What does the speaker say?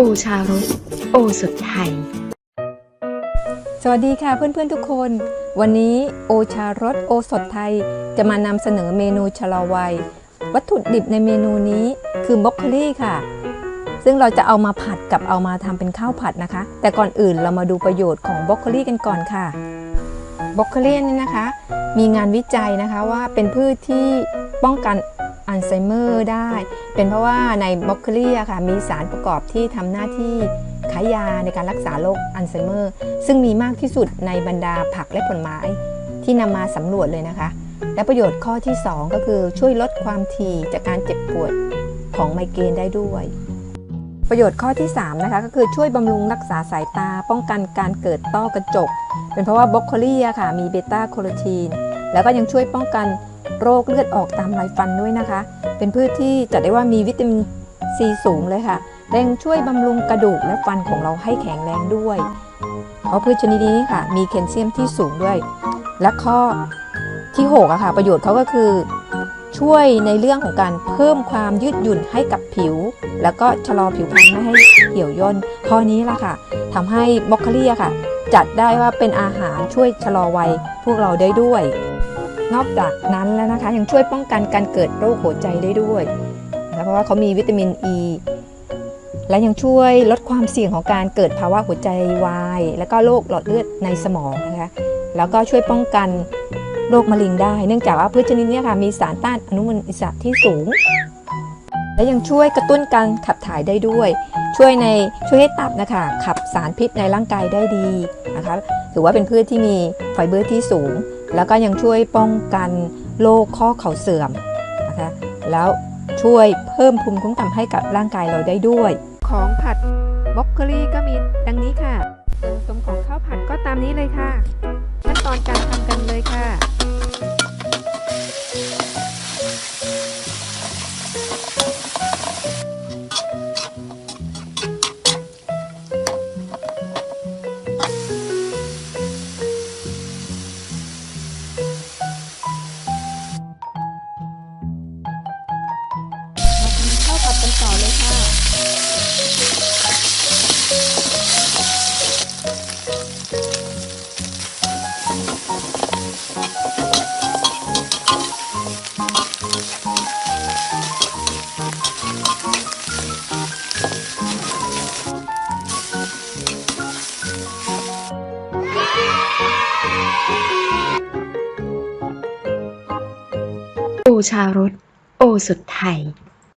โอชารสโอสดไทย สวัสดีค่ะเพื่อนๆทุกคน วันนี้โอชารสโอสดไทยจะมานำเสนอเมนูชะลอวัย วัตถุดิบในเมนูนี้คือบรอกโคลี่ค่ะ ซึ่งเราจะเอามาผัดกับเอามาทำเป็นข้าวผัดนะคะ แต่ก่อนอื่นเรามาดูประโยชน์ของบรอกโคลี่กันก่อนค่ะบรอกโคลี่นี่นะคะ มีงานวิจัยนะคะว่าเป็นพืชที่ป้องกัน อัลไซเมอร์ได้ เป็นเพราะว่าในบรอกโคลีอะค่ะมีสารประกอบที่ทำหน้าที่ขายยาในการรักษาโรคอัลไซเมอร์ ซึ่งมีมากที่สุดในบรรดาผักและผลไม้ที่นำมาสำรวจเลยนะคะ และประโยชน์ข้อที่ 2 ก็คือช่วยลดความถี่จากการเจ็บปวดของไมเกรนได้ด้วย ประโยชน์ข้อที่ 3 นะคะ ก็คือช่วยบำรุงรักษาสายตา ป้องกันการเกิดต้อกระจก เป็นเพราะว่าบรอกโคลีอะค่ะ มีเบต้าโคโรทีน แล้วก็ยังช่วยป้องกัน โรคเลือดออกตามไรฟันด้วยนะคะ เป็นพืชที่จัดได้ว่ามีวิตามินซีสูงเลยค่ะและยังช่วยบำรุงกระดูกและฟันของเราให้แข็งแรงด้วยเพราะพืชชนิดนี้ค่ะ มีแคลเซียมที่สูงด้วย และข้อที่6อะค่ะ ประโยชน์เขาก็คือ ช่วยในเรื่องของการเพิ่มความยืดหยุ่นให้กับผิว แล้วก็ชะลอผิวพรรณไม่ให้เหี่ยวย่นข้อนี้ล่ะค่ะทำให้บรอกโคลีอะค่ะ จัดได้ว่าเป็นอาหารช่วยชะลอวัยพวกเราได้ด้วย นอกจากนั้นแล้วนะคะ ยังช่วยป้องกันการเกิดโรคหัวใจได้ด้วยนะเพราะว่าเขามีวิตามินอ e, ีและยังช่วยลดความเสี่ยงของการเกิดภาวะหัวใจวาย และก็โรคหลอดเลือดในสมองนะคะแล้วก็ช่วยป้องกันโรคมะเร็งได้ เนื่องจากว่าพืชชนิดนี้ค่ะมีสารต้านอนุมูลอิสระที่สูง และยังช่วยกระตุ้นการขับถ่ายได้ด้วย ช่วยในช่วยให้ตับนะคะขับสารพิษในร่างกายได้ดีนะคะถือว่าเป็นพืชที่มีไฟเบอร์ที่สูง แล้วก็ยังช่วยป้องกันโรคข้อเข่าเสื่อมนะคะแล้วช่วยเพิ่มภูมิคุ้มกันให้กับร่างกายเราได้ด้วย ของผัดบ็อกโคลีก็มีดังนี้ค่ะส่วนผสมของข้าวผัดก็ตามนี้เลยค่ะ ขั้นตอนการทำกันเลยค่ะ ชารสโอสุดไทย